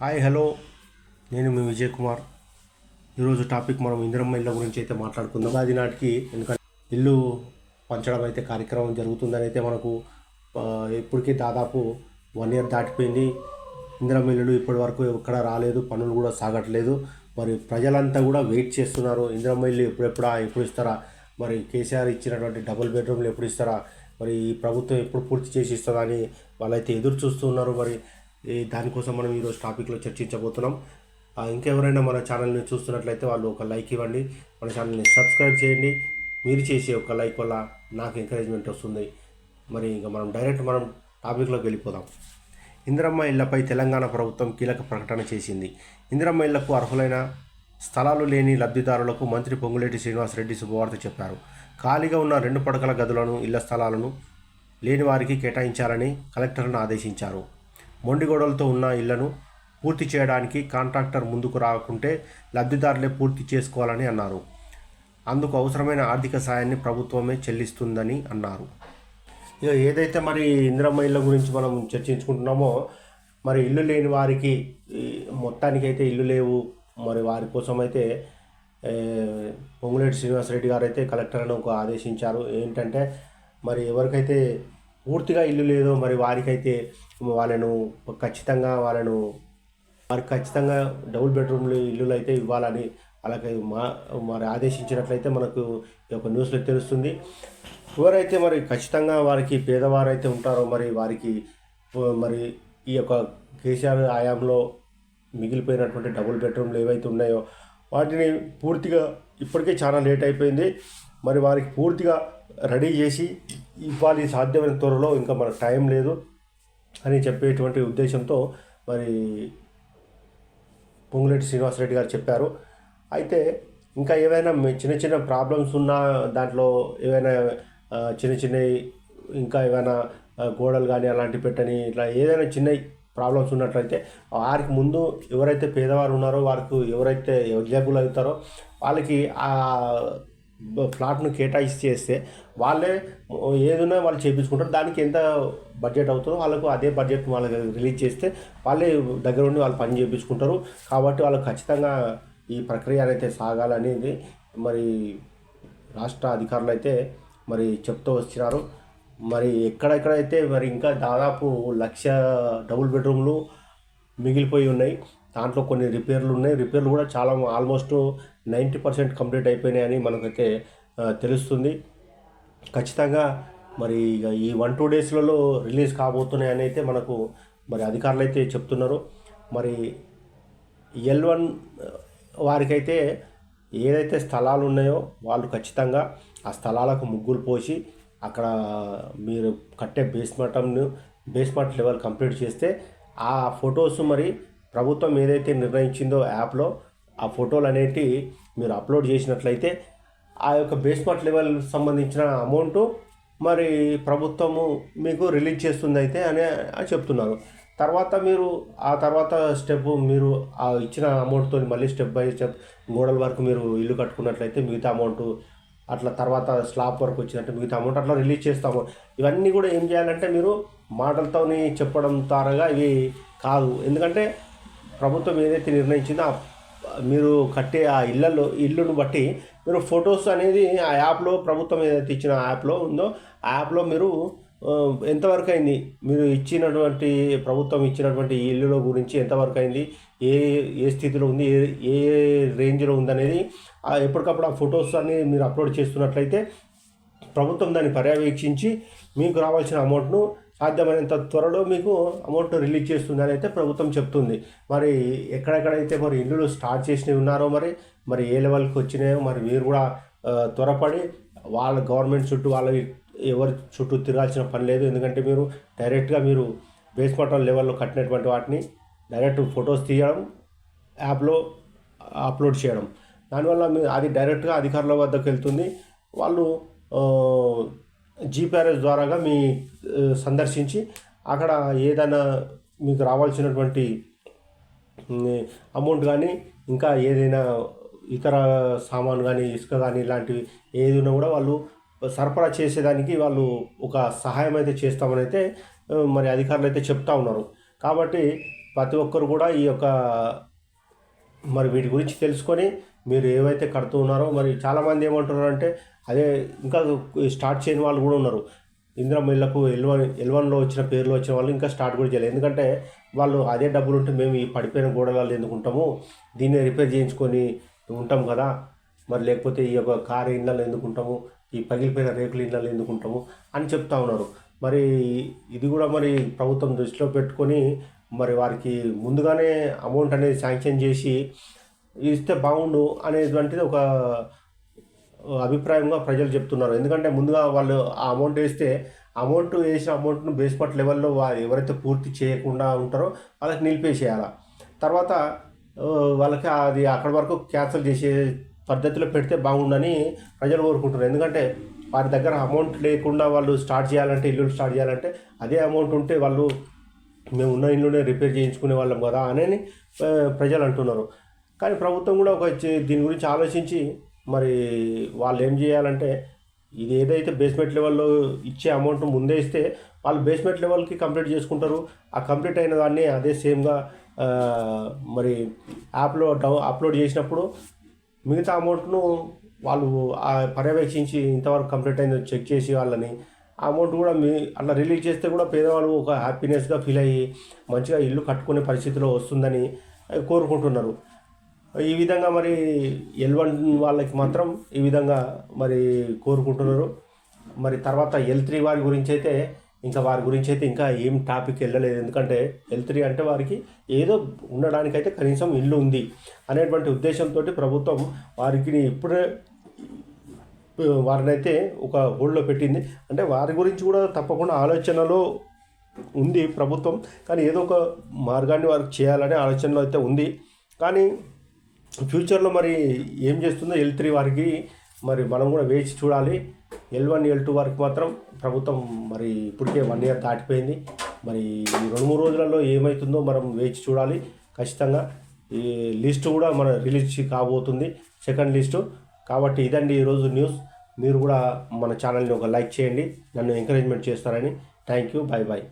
Hi hello. నేను మీ విజయ్ కుమార్. ఈరోజు topic మనం ఇందిరమ్మ ఇళ్ళ గురించి అయితే మాట్లాడుకుందాం. అది నాటికి ఎందుకంటే ఇల్లు పంచడం అయితే కార్యక్రమం జరుగుతుందని అయితే మనకు ఇప్పటికీ దాదాపు వన్ ఇయర్ దాటిపోయింది. ఇందిరమ్మ ఇల్లులు ఇప్పటి వరకు ఎక్కడ రాలేదు పనులు కూడా సాగట్లేదు. మరి ప్రజలంతా కూడా వెయిట్ చేస్తున్నారు. ఇందిరమ్మ ఇల్లు ఎప్పుడెప్పుడా ఎప్పుడు ఇస్తారా? మరి కేసీఆర్ ఇచ్చినటువంటి డబుల్ బెడ్రూమ్లు ఎప్పుడు ఇస్తారా? మరి ఈ ప్రభుత్వం ఎప్పుడు పూర్తి చేసి ఇస్తుందా అని వాళ్ళైతే ఎదురు చూస్తున్నారు మరి దానికోసం మనం ఈరోజు టాపిక్లో చర్చించబోతున్నాం. ఇంకెవరైనా మన ఛానల్ని చూస్తున్నట్లయితే వాళ్ళు ఒక లైక్ ఇవ్వండి. మన ఛానల్ని సబ్స్క్రైబ్ చేయండి. మీరు చేసే ఒక లైక్ వల్ల నాకు ఎంకరేజ్మెంట్ వస్తుంది. మరి ఇంకా మనం డైరెక్ట్ మనం టాపిక్లోకి వెళ్ళిపోదాం. ఇందిరమ్మ ఇళ్ళపై తెలంగాణ ప్రభుత్వం కీలక ప్రకటన చేసింది. ఇందిరమ్మ ఇళ్ళకు అర్హులైన స్థలాలు లేని లబ్ధిదారులకు మంత్రి పొంగులేటి శ్రీనివాసరెడ్డి శుభవార్త చెప్పారు. ఖాళీగా ఉన్న రెండు పడకల గదులను ఇళ్ళ స్థలాలను లేని వారికి కేటాయించాలని కలెక్టర్ను ఆదేశించారు. మొండిగోడలతో ఉన్న ఇళ్ళను పూర్తి చేయడానికి కాంట్రాక్టర్ ముందుకు రాకుంటే లబ్ధిదారులే పూర్తి చేసుకోవాలని అన్నారు. అందుకు అవసరమైన ఆర్థిక సాయాన్ని ప్రభుత్వమే చెల్లిస్తుందని అన్నారు. ఇక ఏదైతే మరి ఇందిరమ్మ ఇళ్ళ గురించి మనం చర్చించుకుంటున్నామో మరి ఇల్లు లేని వారికి మొత్తానికి మొత్తానికైతే ఇల్లు లేవు. మరి వారి కోసం అయితే పొంగులేటి శ్రీనివాసరెడ్డి గారు అయితే కలెక్టర్ను ఒక ఆదేశించారు. ఏంటంటే మరి ఎవరికైతే పూర్తిగా ఇల్లు లేదో మరి వారికైతే వాళ్ళను ఖచ్చితంగా వాళ్ళను వారికి ఖచ్చితంగా డబుల్ బెడ్రూమ్లు ఇల్లులు అయితే ఇవ్వాలని అలాగే మా మరి ఆదేశించినట్లయితే మనకు ఈ యొక్క న్యూస్లో తెలుస్తుంది. ఎవరైతే మరి ఖచ్చితంగా వారికి పేదవారైతే ఉంటారో మరి వారికి మరి ఈ యొక్క కేసీఆర్ ఆయాంలో మిగిలిపోయినటువంటి డబుల్ బెడ్రూమ్లు ఏవైతే ఉన్నాయో వాటిని పూర్తిగా ఇప్పటికే చాలా లేట్ అయిపోయింది. మరి వారికి పూర్తిగా రెడీ చేసి ఇవ్వాలి సాధ్యమైన త్వరలో ఇంకా మనకు టైం లేదు అని చెప్పేటువంటి ఉద్దేశంతో మరి పొంగులేటి శ్రీనివాసరెడ్డి గారు చెప్పారు. అయితే ఇంకా ఏవైనా చిన్న చిన్న ప్రాబ్లమ్స్ ఉన్నా దాంట్లో ఏవైనా చిన్న చిన్నవి ఇంకా ఏమైనా గోడలు కానీ అలాంటివి పెట్టని ఇట్లా ఏదైనా చిన్న ప్రాబ్లమ్స్ ఉన్నట్లయితే వారికి ముందు ఎవరైతే పేదవారు ఉన్నారో వారికి ఎవరైతే ఎలిజిబుల్ అవుతారో వాళ్ళకి ఆ ప్లాట్ను కేటాయిస్తే చేస్తే వాళ్ళే ఏదైనా వాళ్ళు చేయించుకుంటారు దానికి ఎంత బడ్జెట్ అవుతుందో వాళ్ళకు అదే బడ్జెట్ వాళ్ళకి రిలీజ్ చేస్తే వాళ్ళే దగ్గర ఉండి వాళ్ళు పని చేయించుకుంటారు కాబట్టి వాళ్ళు ఖచ్చితంగా ఈ ప్రక్రియ అనేది సాగాలనేది మరి రాష్ట్ర అధికారులు అయితే మరి చెప్తూ వచ్చినారు. మరి ఎక్కడెక్కడైతే మరి ఇంకా దాదాపు లక్ష డబుల్ బెడ్రూమ్లు మిగిలిపోయి ఉన్నాయి. దాంట్లో కొన్ని రిపేర్లు ఉన్నాయి. రిపేర్లు కూడా చాలా ఆల్మోస్ట్ నైంటీ పర్సెంట్ కంప్లీట్ అయిపోయినాయని మనకైతే తెలుస్తుంది. ఖచ్చితంగా మరి ఇక ఈ వన్ టూ డేస్లలో రిలీజ్ కాబోతున్నాయని అయితే మనకు మరి అధికారులు అయితే చెప్తున్నారు. మరి ఎల్ వన్ వారికైతే ఏదైతే స్థలాలు ఉన్నాయో వాళ్ళు ఖచ్చితంగా ఆ స్థలాలకు ముగ్గులు పోసి అక్కడ మీరు కట్టే బేస్మటంను బేస్మెంట్ లెవెల్ కంప్లీట్ చేస్తే ఆ ఫొటోస్ మరి ప్రభుత్వం ఏదైతే నిర్ణయించిందో యాప్లో ఆ ఫోటోలు అనేటి మీరు అప్లోడ్ చేసినట్లయితే ఆ యొక్క బేస్మెంట్ లెవెల్ సంబంధించిన అమౌంట్ మరి ప్రభుత్వము మీకు రిలీజ్ చేస్తుంది అయితే అని అని చెప్తున్నారు. తర్వాత మీరు ఆ తర్వాత స్టెప్ మీరు ఆ ఇచ్చిన అమౌంట్తో మళ్ళీ స్టెప్ బై స్టెప్ గోడల వరకు మీరు ఇల్లు కట్టుకున్నట్లయితే మిగతా అమౌంట్ అట్లా తర్వాత స్లాబ్ వరకు వచ్చినట్టు మిగతా అమౌంట్ అట్లా రిలీజ్ చేస్తాము. ఇవన్నీ కూడా ఏం చేయాలంటే మీరు మాటలతోని చెప్పడం ద్వారాగా ఇవి కాదు. ఎందుకంటే ప్రభుత్వం ఏదైతే నిర్ణయించిందో మీరు కట్టే ఆ ఇళ్ళలో ఇల్లును బట్టి మీరు ఫొటోస్ అనేది ఆ యాప్లో ప్రభుత్వం ఏదైతే ఇచ్చిన యాప్లో ఉందో ఆ యాప్లో మీరు ఎంతవరకు అయింది? మీరు ఇచ్చినటువంటి ప్రభుత్వం ఇచ్చినటువంటి ఇల్లుల గురించి ఎంతవరకు అయింది? ఏ ఏ స్థితిలో ఉంది? ఏ ఏ రేంజ్లో ఉందనేది ఎప్పటికప్పుడు ఆ ఫొటోస్ అన్ని మీరు అప్లోడ్ చేస్తున్నట్లయితే ప్రభుత్వం దాన్ని పర్యవేక్షించి మీకు రావాల్సిన అమౌంట్ను సాధ్యమైనంత త్వరలో మీకు అమౌంట్ రిలీజ్ చేస్తుందని అయితే ప్రభుత్వం చెప్తుంది. మరి ఎక్కడెక్కడైతే మరి ఇల్లులు స్టార్ట్ చేసినవి ఉన్నారో మరి మరి ఏ లెవెల్కి వచ్చినాయో మరి మీరు కూడా త్వరపడి వాళ్ళ గవర్నమెంట్ చుట్టూ వాళ్ళ ఎవరి చుట్టూ తిరగాల్సిన పని లేదు. ఎందుకంటే మీరు డైరెక్ట్గా మీరు బేస్మెంట్ లెవెల్లో కట్టినటువంటి వాటిని డైరెక్ట్ ఫొటోస్ తీయడం యాప్లో అప్లోడ్ చేయడం. దానివల్ల మీ అది డైరెక్ట్గా అధికారుల వద్దకు వెళ్తుంది. వాళ్ళు జీపీఆర్ఎస్ ద్వారాగా మీ సందర్శించి అక్కడ ఏదైనా మీకు రావాల్సినటువంటి అమౌంట్ కానీ ఇంకా ఏదైనా ఇతర సామాన్ కానీ ఇసుక కానీ ఇలాంటివి ఏదైనా కూడా వాళ్ళు సరఫరా చేసేదానికి వాళ్ళు ఒక సహాయం అయితే చేస్తామని అయితే మరి అధికారులు అయితే చెప్తా ఉన్నారు. కాబట్టి ప్రతి ఒక్కరు కూడా ఈ యొక్క మరి వీటి గురించి తెలుసుకొని మీరు ఏవైతే కడుతూ ఉన్నారో మరి చాలామంది ఏమంటున్నారు అంటే అదే ఇంకా స్టార్ట్ చేయని వాళ్ళు కూడా ఉన్నారు. ఇందిరా ఎల్వన్ ఎల్వన్లో వచ్చిన పేర్లు వచ్చిన వాళ్ళు ఇంకా స్టార్ట్ కూడా చేయలేదు. ఎందుకంటే వాళ్ళు అదే డబ్బులు ఉంటే మేము ఈ పడిపోయిన గోడలలో ఎందుకుంటాము దీన్ని రిపేర్ చేయించుకొని ఉంటాం కదా. మరి లేకపోతే ఈ యొక్క కారు ఇళ్ళలో ఎందుకుంటాము ఈ పగిలిపోయిన రేకుల ఇళ్ళలో ఎందుకుంటాము అని చెప్తా ఉన్నారు. మరి ఇది కూడా మరి ప్రభుత్వం దృష్టిలో పెట్టుకొని మరి వారికి ముందుగానే అమౌంట్ అనేది శాంక్షన్ చేసి ఇస్తే బాగుండు అనేటువంటిది ఒక అభిప్రాయంగా ప్రజలు చెప్తున్నారు. ఎందుకంటే ముందుగా వాళ్ళు ఆ అమౌంట్ వేస్తే అమౌంట్ వేసిన అమౌంట్ను బేస్మెంట్ లెవెల్లో వారు ఎవరైతే పూర్తి చేయకుండా ఉంటారో వాళ్ళకి నిలిపేసేయాలి. తర్వాత వాళ్ళకి అది అక్కడి వరకు క్యాన్సిల్ చేసే పద్ధతిలో పెడితే బాగుండని ప్రజలు కోరుకుంటున్నారు. ఎందుకంటే వారి దగ్గర అమౌంట్ లేకుండా వాళ్ళు స్టార్ట్ చేయాలంటే ఇల్లు స్టార్ట్ చేయాలంటే అదే అమౌంట్ ఉంటే వాళ్ళు మేము ఉన్న ఇల్లునే రిపేర్ చేయించుకునే వాళ్ళం కదా అని ప్రజలు అంటున్నారు. కానీ ప్రభుత్వం కూడా ఒక దీని గురించి ఆలోచించి మరి వాళ్ళు ఏం చేయాలంటే ఇది ఏదైతే బేస్మెంట్ లెవెల్లో ఇచ్చే అమౌంట్ ముందే ఇస్తే వాళ్ళు బేస్మెంట్ లెవెల్కి కంప్లీట్ చేసుకుంటారు. ఆ కంప్లీట్ అయిన దాన్ని అదే సేమ్గా మరి యాప్లో డౌ అప్లోడ్ చేసినప్పుడు మిగతా అమౌంట్ను వాళ్ళు ఆ పర్యవేక్షించి ఇంతవరకు కంప్లీట్ అయిందో చెక్ చేసి వాళ్ళని ఆ అమౌంట్ కూడా మీ అట్లా రిలీజ్ చేస్తే కూడా పేదవాళ్ళు ఒక హ్యాపీనెస్గా ఫీల్ అయ్యి మంచిగా ఇల్లు కట్టుకునే పరిస్థితిలో వస్తుందని కోరుకుంటున్నారు. ఈ విధంగా మరి ఎల్ వన్ వాళ్ళకి మాత్రం ఈ విధంగా మరి కోరుకుంటున్నారు. మరి తర్వాత ఎల్ త్రీ వారి గురించి అయితే ఇంకా వారి గురించి అయితే ఇంకా ఏం టాపిక్ వెళ్ళలేదు. ఎందుకంటే ఎల్ త్రీ అంటే వారికి ఏదో ఉండడానికైతే కనీసం ఇల్లు ఉంది అనేటువంటి ఉద్దేశంతో ప్రభుత్వం వారికి ఇప్పుడే వారినైతే ఒక హోల్డ్లో పెట్టింది. అంటే వారి గురించి కూడా తప్పకుండా ఆలోచనలో ఉంది ప్రభుత్వం. కానీ ఏదో ఒక మార్గాన్ని వారికి చేయాలనే ఆలోచనలో అయితే ఉంది. కానీ ఫ్యూచర్లో మరి ఏం చేస్తుందో ఎల్ త్రీ వారికి మరి మనం కూడా వేచి చూడాలి. ఎల్ వన్ ఎల్ టూ వారికి మాత్రం ప్రభుత్వం మరి ఇప్పటికే వన్ ఇయర్ దాటిపోయింది. మరి రెండు మూడు రోజులలో ఏమవుతుందో మనం వేచి చూడాలి ఖచ్చితంగా. ఈ లిస్ట్ కూడా మన రిలీజ్ కాబోతుంది సెకండ్ లిస్టు. కాబట్టి ఇదండి ఈరోజు న్యూస్. మీరు కూడా మన ఛానల్ని ఒక లైక్ చేయండి. నన్ను ఎంకరేజ్మెంట్ చేస్తారని. Thank you. Bye bye